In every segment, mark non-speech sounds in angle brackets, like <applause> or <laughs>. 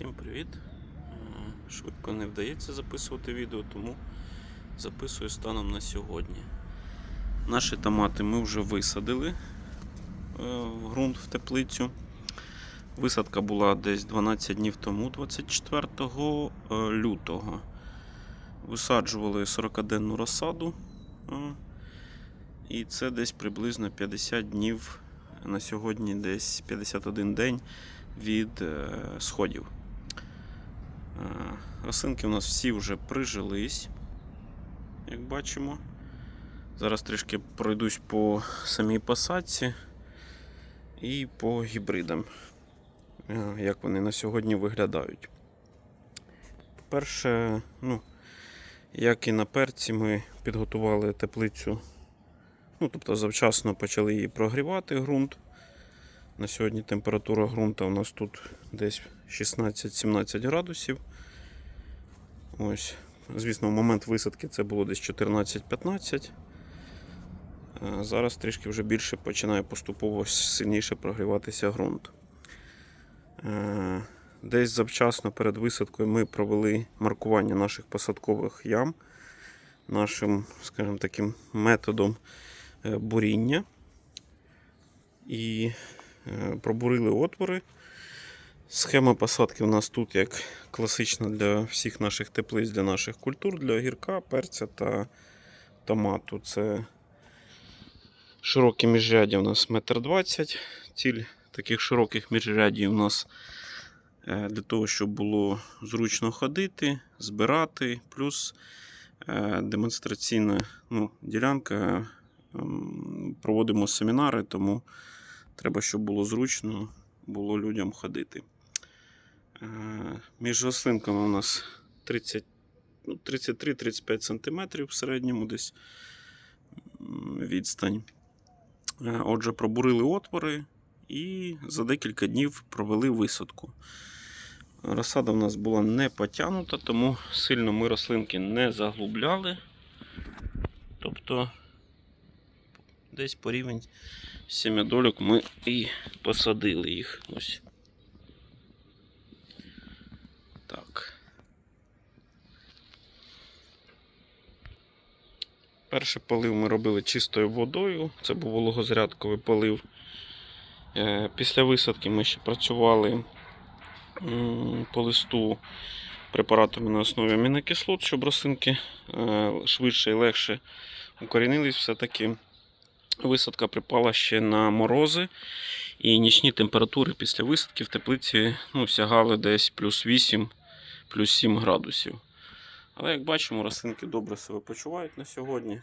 Всім привіт! Е, Швидко не вдається записувати відео, тому записую станом на сьогодні. Наші томати ми вже висадили е, в ґрунт в теплицю. Висадка була десь 12 днів тому, 24 е, лютого. Висаджували 40-денну розсаду. І це десь приблизно 50 днів. На сьогодні десь 51 день від сходів. Е, Рослинки у нас всі вже прижились, як бачимо. Зараз трішки пройдусь по самій посадці і по гібридам, е, як вони на сьогодні виглядають. По-перше, ну, як і на перці, ми підготували теплицю, ну, тобто завчасно почали її прогрівати ґрунт. На сьогодні температура ґрунту у нас тут десь 16-17 градусів. Ось. Звісно, в момент висадки це було десь 14-15. Зараз трішки вже більше починає поступово сильніше прогріватися ґрунт. Е, Десь завчасно перед висадкою ми провели маркування наших посадкових ям нашим, скажімо таким, методом е, буріння. І Е, пробурили отвори. Схема посадки у нас тут як класична для всіх наших теплиць, для наших культур, для огірка, перця та томату. Це широкі міжряддя у нас 1,20 м. Ціль таких широких міжряддів у нас е, для того, щоб було зручно ходити, збирати, плюс е, демонстраційна ну, ділянка. ем, Проводимо семінари, тому Треба, щоб було зручно було людям ходити. Е, Між рослинками у нас 30, ну, 33-35 см в середньому десь відстань. Е, Отже, пробурили отвори і за декілька днів провели висадку. Розсада в нас була не потягнута, тому сильно ми рослинки не заглубляли. Тобто десь по рівень сім'ядольок ми і посадили їх. Ось. Так. Перший полив ми робили чистою водою. Це був вологозрядковий полив. Е, Після висадки ми ще працювали по листу препаратами на основі амінокислот, щоб рослинки е, швидше і легше укорінились все-таки. Висадка припала ще на морози, і нічні температури після висадки в теплиці ну, сягали десь плюс 8, плюс 7 градусів. Але як бачимо, рослинки добре себе почувають на сьогодні,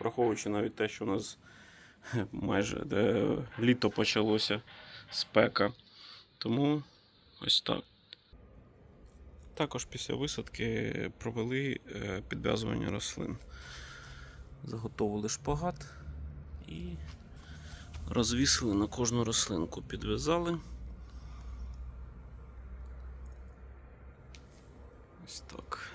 враховуючи навіть те, що у нас <laughs> майже де, літо почалося спека. Тому ось так. Також після висадки провели е, підв'язування рослин. Заготовили шпагат і розвісили на кожну рослинку, підв'язали. Ось так.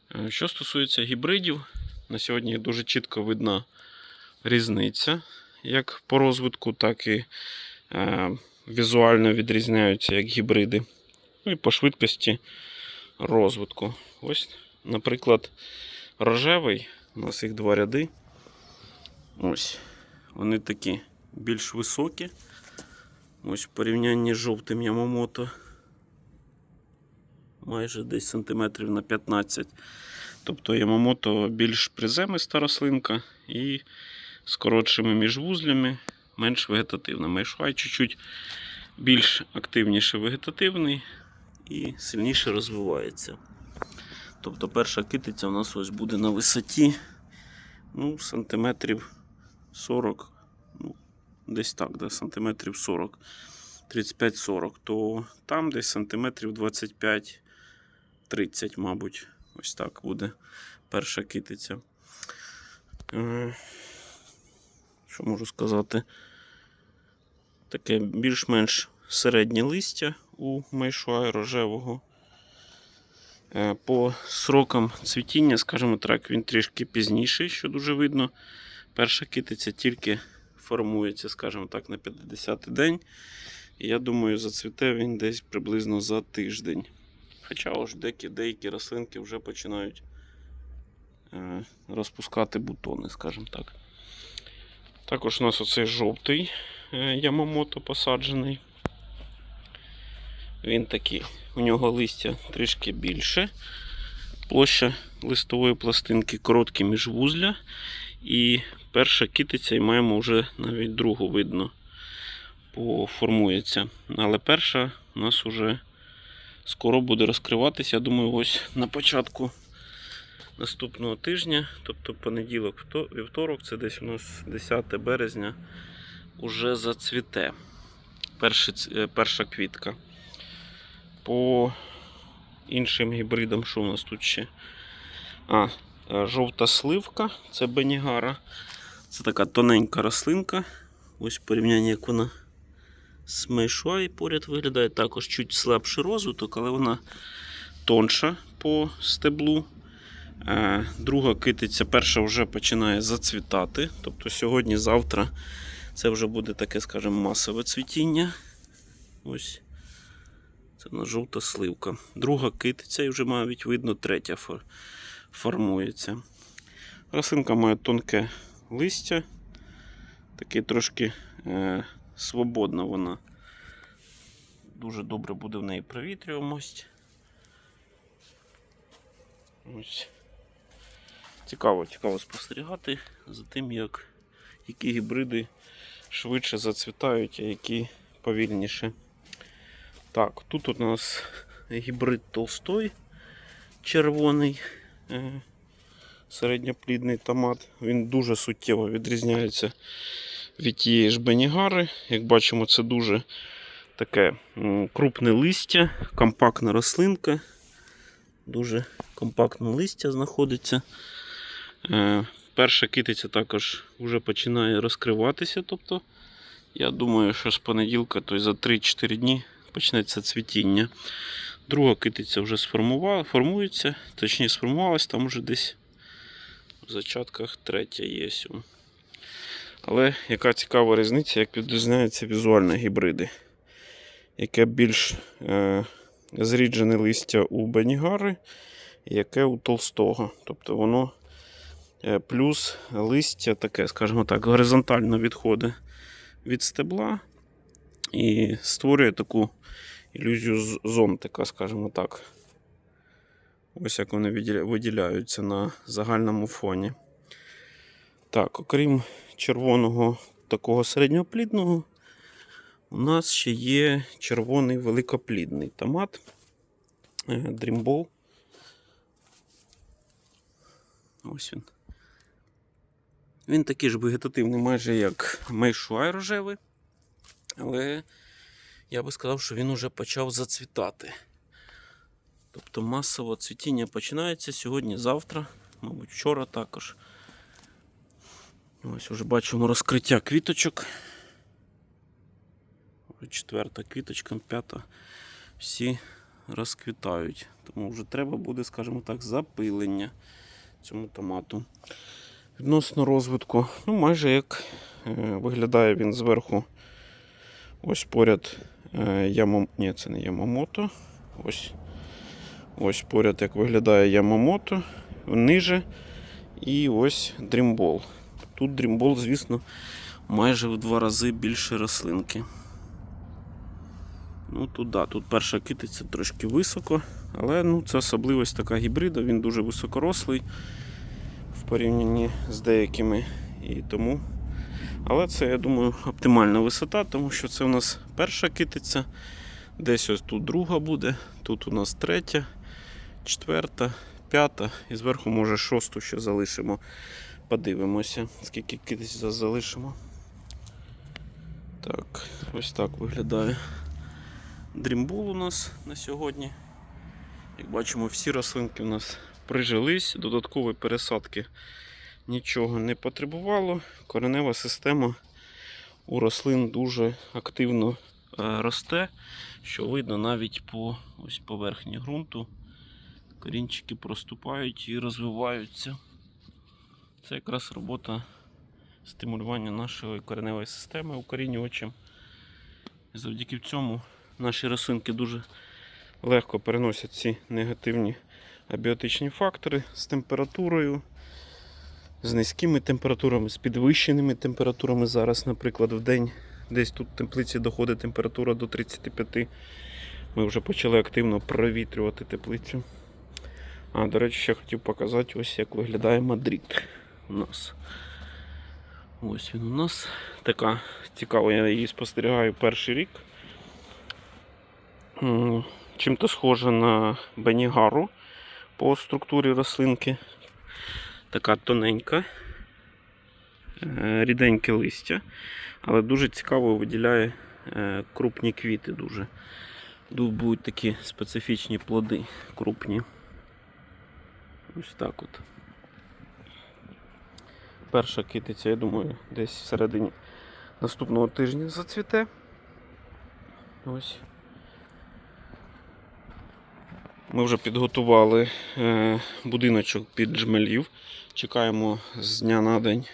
Е, Що стосується гібридів, на сьогодні дуже чітко видна різниця як по розвитку, так і е, візуально відрізняються як гібриди. Ну і по швидкості розвитку. Ось Наприклад, рожевий, у нас їх два ряди. Ось. Вони такі більш високі. Ось в порівнянні з жовтим Ямамото. Майже десь сантиметрів на 15. Тобто Ямамото більш приземиста рослинка і з коротшими міжвузлями, менш вегетативна. Майшхай чуть-чуть більш активніше вегетативний і сильніше розвивається. Тобто перша китиця у нас ось буде на висоті ну, сантиметрів 40, ну, десь так, да, сантиметрів 40, 35-40, то там десь сантиметрів 25-30, мабуть. Ось так буде перша китиця. Е, Що можу сказати? Таке більш-менш середнє листя у майшуа рожевого. Е, По срокам цвітіння, скажімо так, він трішки пізніший, що дуже видно. Перша китиця тільки формується, скажімо так, на 50-й день. І я думаю, зацвіте він десь приблизно за тиждень. Хоча ось деякі, деякі рослинки вже починають е, розпускати бутони, скажімо так. Також у нас оцей жовтий е, ямамото посаджений. Він такий, у нього листя трішки більше. Площа листової пластинки короткі міжвузля. І перша китиця, і маємо вже навіть другу видно, поформується. Але перша у нас вже скоро буде розкриватися. Я думаю, ось на початку наступного тижня, тобто понеділок, вівторок, це десь у нас 10 березня, уже зацвіте. Е, перша квітка. По іншим гібридам, що у нас тут ще? А, е, жовта сливка, це Бенігара. Це така тоненька рослинка. Ось в порівнянні, як вона з Мейшуа і поряд виглядає також чуть слабший розвиток, але вона тонша по стеблу. Е, Друга китиця, перша вже починає зацвітати. Тобто сьогодні-завтра це вже буде таке, скажімо, масове цвітіння. Ось. Це в нас жовта сливка. Друга китиця, і вже навіть видно, третя формується. Рослинка має тонке листя. Таке трошки е, свободна вона. Дуже добре буде в неї провітрюваність. Цікаво, цікаво спостерігати за тим, як які гібриди швидше зацвітають, а які повільніше. Так, тут у нас гібрид Толстой червоний е, середньоплідний томат. Він дуже суттєво відрізняється від тієї ж Бенігари. Як бачимо, це дуже таке м, крупне листя, компактна рослинка. Дуже компактне листя знаходиться. Е, Перша китиця також вже починає розкриватися. Тобто, я думаю, що з понеділка, то за 3-4 дні почнеться цвітіння. Друга китиця вже формується, точніше сформувалась, там вже десь в зачатках третя є. Але яка цікава різниця, як відрізняються візуально гібриди. Яке більш е, зріджене листя у Бенігари, яке у Толстого. Тобто воно е, плюс листя таке, скажімо так, горизонтально відходить від стебла і створює таку ілюзію зонтика, скажімо так. Ось як вони виділяються на загальному фоні. Так, окрім червоного такого середньоплідного, у нас ще є червоний великоплідний томат е, Dreamball. Ось він. Він такий ж вегетативний, майже як мейшуай рожевий. Але я би сказав, що він уже почав зацвітати. Тобто масово цвітіння починається сьогодні-завтра, мабуть, вчора також. Ось уже бачимо розкриття квіточок. Четверта квіточка, п'ята. Всі розквітають. Тому вже треба буде, скажімо так, запилення цьому томату. Відносно розвитку, ну майже як е, виглядає він зверху. Ось поряд е, Ямам... Ні, це не Ямамото. Ось. Ось поряд як виглядає Ямамото. Ниже. І ось Dreamball. Тут Dreamball, звісно, майже в два рази більше рослинки. Ну тут да, тут перша китиця трошки високо, але ну, це особливість така гібрида, він дуже високорослий в порівнянні з деякими. І тому. Але це, я думаю, оптимальна висота, тому що це у нас перша китиця. Десь ось тут друга буде, тут у нас третя, четверта, п'ята і зверху, може, шосту ще залишимо. Подивимося, скільки за- залишимо. Так, ось так виглядає дрімбул у нас на сьогодні. Як бачимо, всі рослинки у нас прижились, додаткової пересадки нічого не потребувало. Коренева система у рослин дуже активно е, росте, що видно навіть по ось поверхні ґрунту. Корінчики проступають і розвиваються. Це якраз робота стимулювання нашої кореневої системи укорінювачем. Завдяки цьому наші рослинки дуже легко переносять ці негативні абіотичні фактори з температурою, з низькими температурами, з підвищеними температурами. Зараз, наприклад, в день десь тут в теплиці доходить температура до 35. Ми вже почали активно провітрювати теплицю. А, до речі, ще хотів показати, ось як виглядає Мадрид у нас. Ось він у нас. Така цікава, я її спостерігаю перший рік. Чим-то схожа на Бенігару по структурі рослинки. Така тоненька, е, ріденьке листя, але дуже цікаво виділяє е, крупні квіти дуже. Ду- Будуть такі специфічні плоди крупні. Ось так от. Перша китиця, я думаю, десь всередині наступного тижня зацвіте. Ось. Ми вже підготували е, будиночок під джмелів. Чекаємо з дня на день.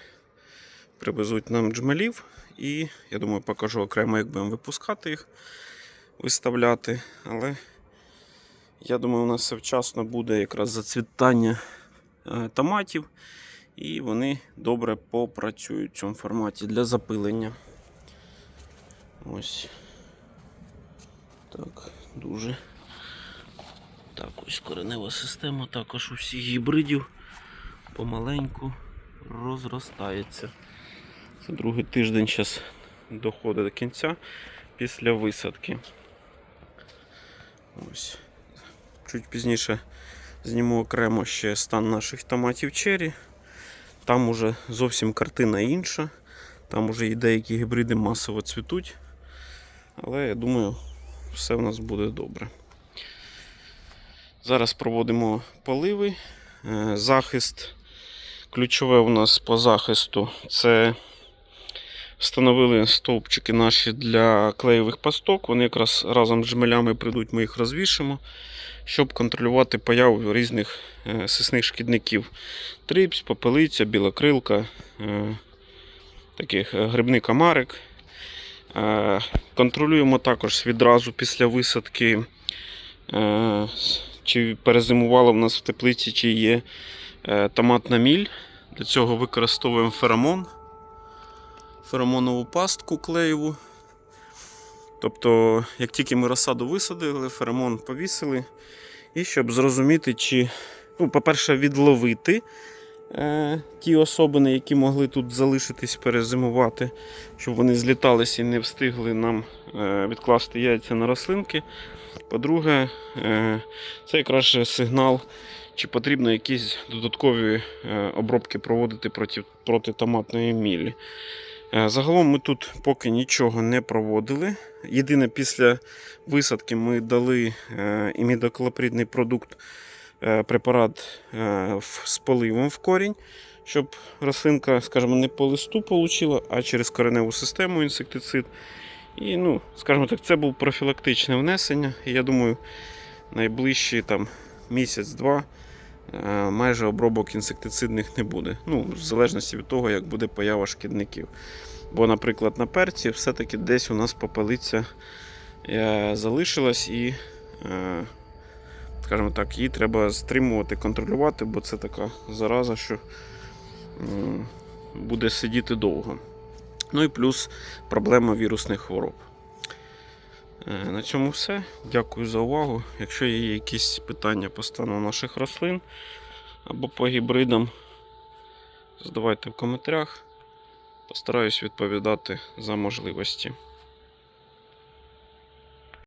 Привезуть нам джмелів. І я думаю, покажу окремо, як будемо випускати їх, виставляти. Але я думаю, у нас все вчасно буде якраз зацвітання е, томатів. І вони добре попрацюють в цьому форматі для запилення. Ось. Так, дуже. Так, ось коренева система також у всіх гібридів помаленьку розростається. Це другий тиждень зараз доходить до кінця після висадки. Ось. Чуть пізніше зніму окремо ще стан наших томатів чері. Там уже зовсім картина інша. Там уже і деякі гібриди масово цвітуть. Але я думаю, все в нас буде добре. Зараз проводимо поливи. Е, Захист. Ключове у нас по захисту це встановили стовпчики наші для клеєвих пасток. Вони якраз разом з жмелями прийдуть, ми їх розвішимо, щоб контролювати появу різних е, сисних шкідників. Трипс, попелиця, білокрилка, е, таких е, грибний комарик. Контролюємо також відразу після висадки, чи перезимувало в нас в теплиці, чи є томатна міль. Для цього використовуємо феромон, феромонову пастку клеєву. Тобто, як тільки ми розсаду висадили, феромон повісили. І щоб зрозуміти, чи, ну, по-перше, відловити е, ті особини, які могли тут залишитись перезимувати, щоб вони зліталися і не встигли нам е, відкласти яйця на рослинки. По-друге, е, це якраз сигнал, чи потрібно якісь додаткові е, обробки проводити проти, проти томатної мілі. Е, Загалом ми тут поки нічого не проводили. Єдине, після висадки ми дали е, імідоклопридний продукт, е, препарат з поливом в корінь, щоб рослинка, скажімо, не по листу отримала, а через кореневу систему інсектицид. І, ну, скажімо так, це був профілактичне внесення. Я думаю, найближчі там місяць-два майже обробок інсектицидних не буде. Ну, в залежності від того, як буде поява шкідників. Бо, наприклад, на перці все-таки десь у нас попелиця е, залишилась і, е, скажімо так, її треба стримувати, контролювати, бо це така зараза, що буде сидіти довго. Ну і плюс проблема вірусних хвороб. Е, На цьому все. Дякую за увагу. Якщо є якісь питання по стану наших рослин або по гібридам, задавайте в коментарях. Постараюсь відповідати за можливості.